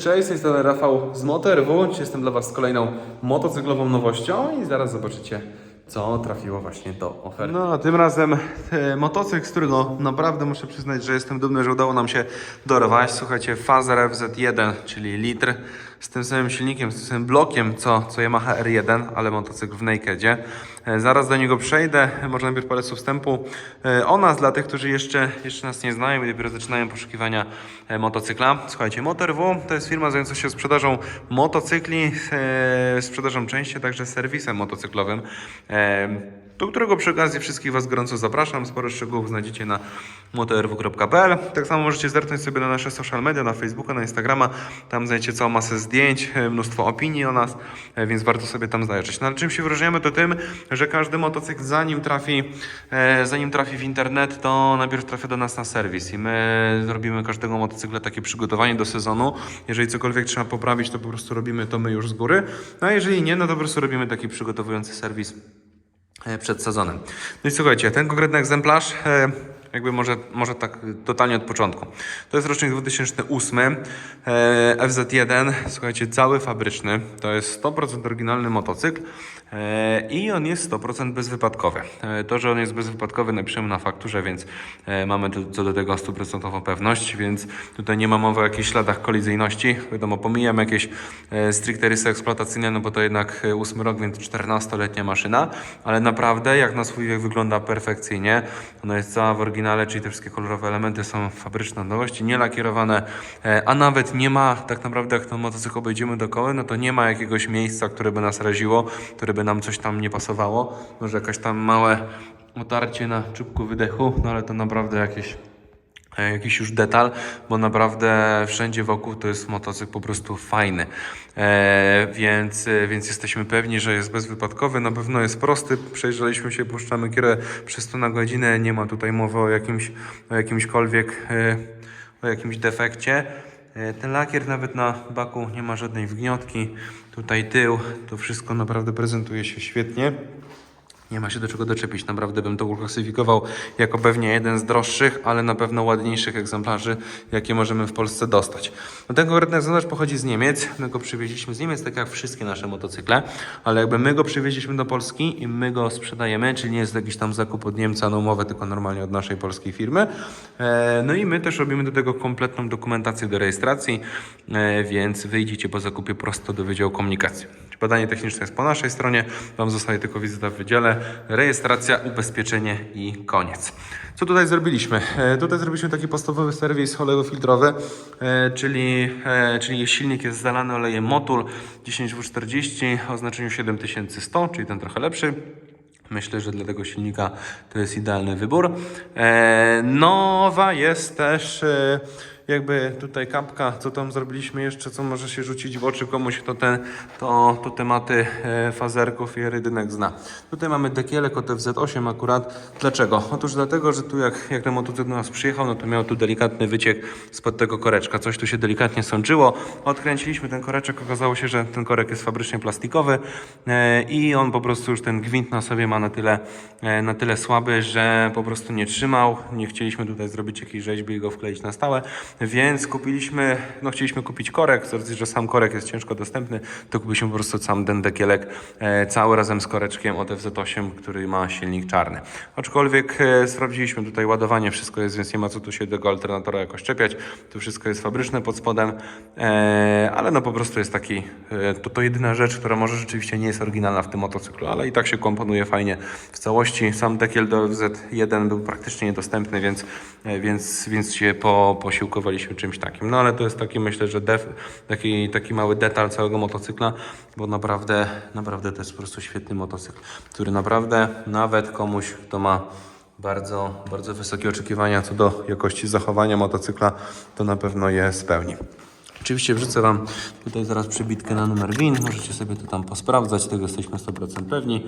Cześć, z tej Rafał z MotorW. Dziś jestem dla Was z kolejną motocyklową nowością i zaraz zobaczycie, co trafiło właśnie do oferty. No, a tym razem e, motocykl, z którego naprawdę muszę przyznać, że jestem dumny, że udało nam się dorwać. Słuchajcie, Fazer FZ1, czyli litr, z tym samym silnikiem, z tym samym blokiem, co, co Yamaha R1, ale motocykl w Nakedzie. E, Zaraz do niego przejdę. Może najpierw parę słów wstępu e, o nas, dla tych, którzy jeszcze, jeszcze nas nie znają i dopiero zaczynają poszukiwania e, motocykla. Słuchajcie, Motor.w to jest firma zajmująca się sprzedażą motocykli, sprzedażą części, także serwisem motocyklowym. Do którego przy okazji wszystkich Was gorąco zapraszam. Sporo szczegółów znajdziecie na motorw.pl. Tak samo możecie zerknąć sobie na nasze social media, na Facebooka, na Instagrama. Tam znajdziecie całą masę zdjęć, e, mnóstwo opinii o nas, e, więc warto sobie tam zajrzeć. No ale czym się wyróżniamy to tym, że każdy motocykl zanim trafi, e, zanim trafi w internet, to najpierw trafia do nas na serwis i my zrobimy każdego motocykla takie przygotowanie do sezonu. Jeżeli cokolwiek trzeba poprawić, to po prostu robimy to my już z góry. No a jeżeli nie, no to po prostu robimy taki przygotowujący serwis przed sezonem. No i słuchajcie, ten konkretny egzemplarz, e, jakby może, może tak totalnie od początku. To jest rocznik 2008, e, FZ1, słuchajcie, cały fabryczny. To jest 100% oryginalny motocykl e, i on jest 100% bezwypadkowy. E, To, że on jest bezwypadkowy napiszemy na fakturze, więc mamy co do tego 100% pewność, więc tutaj nie ma mowy o jakichś śladach kolizyjności. Wiadomo, pomijam jakieś stricte rysy eksploatacyjne, no bo to jednak e, 8 rok, więc 14-letnia maszyna, ale naprawdę jak na swój wiek wygląda perfekcyjnie. Ona jest cała w oryginale, czyli te wszystkie kolorowe elementy są fabryczne nowości, nie lakierowane, e, a nawet nie ma tak naprawdę jak ten motocykl obejdziemy dookoła, no to nie ma jakiegoś miejsca, które by nas raziło, które by nam coś tam nie pasowało. Może jakaś tam małe otarcie na czubku wydechu, no ale to naprawdę jakieś jakiś już detal, bo naprawdę wszędzie wokół to jest motocykl po prostu fajny. E, więc, e, więc jesteśmy pewni, że jest bezwypadkowy, na pewno jest prosty. Przejrzeliśmy się, puszczamy kierę przez 100 na godzinę, nie ma tutaj mowy o jakimś, o jakimśkolwiek, e, o jakimś defekcie. E, Ten lakier nawet na baku nie ma żadnej wgniotki. Tutaj tył, to wszystko naprawdę prezentuje się świetnie. Nie ma się do czego doczepić. Naprawdę bym to uklasyfikował jako pewnie jeden z droższych, ale na pewno ładniejszych egzemplarzy, jakie możemy w Polsce dostać. No ten konkretny egzemplarz pochodzi z Niemiec. My go przywieźliśmy z Niemiec, tak jak wszystkie nasze motocykle, ale jakby my go przywieźliśmy do Polski i my go sprzedajemy, czyli nie jest jakiś tam zakup od Niemca na umowę, tylko normalnie od naszej polskiej firmy. E, No i my też robimy do tego kompletną dokumentację do rejestracji, e, więc wyjdziecie po zakupie prosto do Wydziału Komunikacji. Badanie techniczne jest po naszej stronie, Wam zostaje tylko wizyta w wydziale, rejestracja, ubezpieczenie i koniec. Co tutaj zrobiliśmy? E, tutaj zrobiliśmy taki podstawowy serwis olejofiltrowy, e, czyli, e, czyli silnik jest zalany olejem Motul 10W40 o znaczeniu 7100, czyli ten trochę lepszy. Myślę, że dla tego silnika to jest idealny wybór. Nowa jest też jakby tutaj kapka, co tam zrobiliśmy jeszcze, co może się rzucić w oczy komuś, to, ten, to, to tematy e, fazerków i rydynek zna. Tutaj mamy dekielek od FZ8 akurat. Dlaczego? Otóż dlatego, że tu jak, jak ten motocykl do nas przyjechał, no to miał tu delikatny wyciek spod tego koreczka. Coś tu się delikatnie sączyło. Odkręciliśmy ten koreczek, okazało się, że ten korek jest fabrycznie plastikowy e, i on po prostu już ten gwint na sobie ma na tyle, e, na tyle słaby, że po prostu nie trzymał. Nie chcieliśmy tutaj zrobić jakiejś rzeźby i go wkleić na stałe, więc kupiliśmy, no chcieliśmy kupić korek, z racji, że sam korek jest ciężko dostępny, to kupiliśmy po prostu sam ten dekielek e, cały razem z koreczkiem od FZ8, który ma silnik czarny. Aczkolwiek e, sprawdziliśmy tutaj ładowanie, wszystko jest, więc nie ma co tu się tego alternatora jakoś czepiać. To wszystko jest fabryczne pod spodem, e, ale no po prostu jest taki, e, to, to jedyna rzecz, która może rzeczywiście nie jest oryginalna w tym motocyklu, ale i tak się komponuje fajnie w całości. Sam dekiel do FZ1 był praktycznie niedostępny, więc, e, więc, więc się po, posiłkowaliśmy czymś takim. No ale to jest taki, myślę, że def, taki, taki mały detal całego motocykla, bo naprawdę, naprawdę to jest po prostu świetny motocykl, który naprawdę nawet komuś, kto ma bardzo, bardzo wysokie oczekiwania co do jakości zachowania motocykla, to na pewno je spełni. Oczywiście wrzucę Wam tutaj zaraz przybitkę na numer WIN, możecie sobie to tam posprawdzać, tego jesteśmy 100% pewni,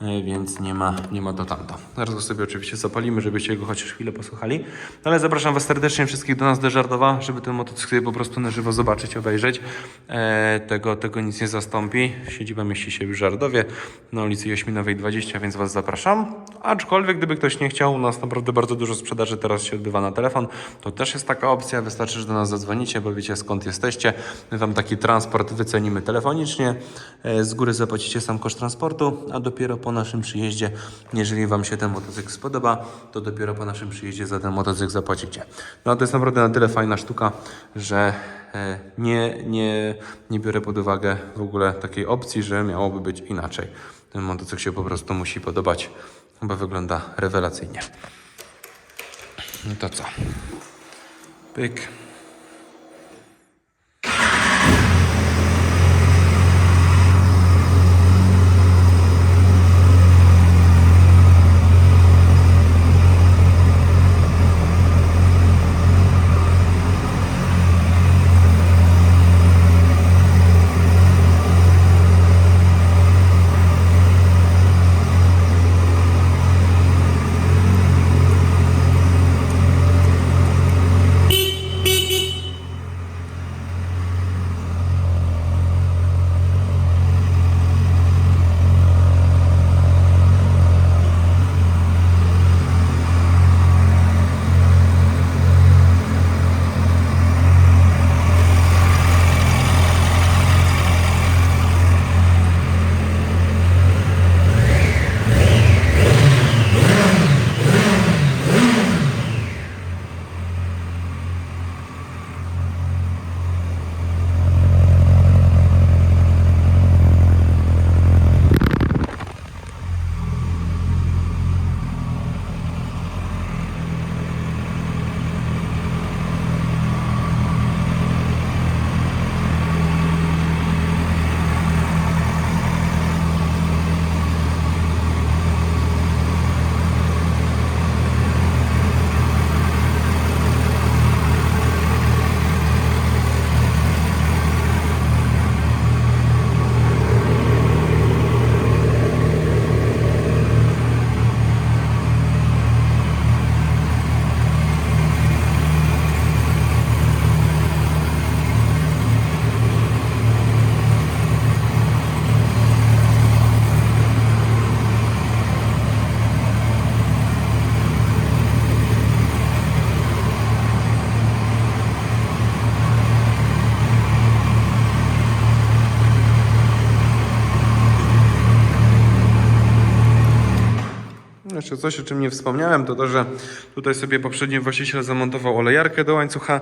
e, więc nie ma, nie ma to tamto. Zaraz go sobie oczywiście zapalimy, żebyście go chociaż chwilę posłuchali, No ale zapraszam Was serdecznie wszystkich do nas do Żardowa, żeby ten motocykl po prostu na żywo zobaczyć, obejrzeć. E, tego, tego nic nie zastąpi. Siedziba mieści się w Żardowie na ulicy Jaśminowej 20, więc Was zapraszam. Aczkolwiek gdyby ktoś nie chciał, u nas naprawdę bardzo dużo sprzedaży teraz się odbywa na telefon, to też jest taka opcja, wystarczy, że do nas zadzwonicie, bo wiecie skąd jest jesteście. My Wam taki transport wycenimy telefonicznie. E, Z góry zapłacicie sam koszt transportu, a dopiero po naszym przyjeździe, jeżeli Wam się ten motocykl spodoba, to dopiero po naszym przyjeździe za ten motocykl zapłacicie. No to jest naprawdę na tyle fajna sztuka, że e, nie, nie, nie biorę pod uwagę w ogóle takiej opcji, że miałoby być inaczej. Ten motocykl się po prostu musi podobać, bo wygląda rewelacyjnie. No to co? Pyk. Jeszcze coś, o czym nie wspomniałem, to to, że tutaj sobie poprzedni właściciel zamontował olejarkę do łańcucha.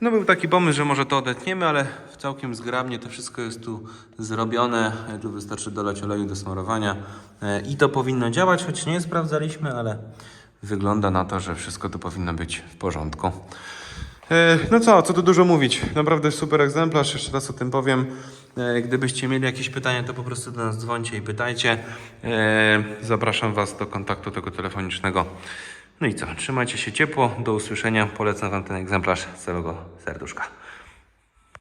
No był taki pomysł, że może to odetniemy, ale całkiem zgrabnie to wszystko jest tu zrobione. Tu wystarczy dolać oleju do smarowania E, i to powinno działać, choć nie sprawdzaliśmy, ale wygląda na to, że wszystko tu powinno być w porządku. E, No co, co tu dużo mówić. Naprawdę super egzemplarz, jeszcze raz o tym powiem. E, Gdybyście mieli jakieś pytania, to po prostu do nas dzwońcie i pytajcie. E, Zapraszam Was do kontaktu tego telefonicznego. No i co, trzymajcie się ciepło, do usłyszenia. Polecam Wam ten egzemplarz z całego serduszka.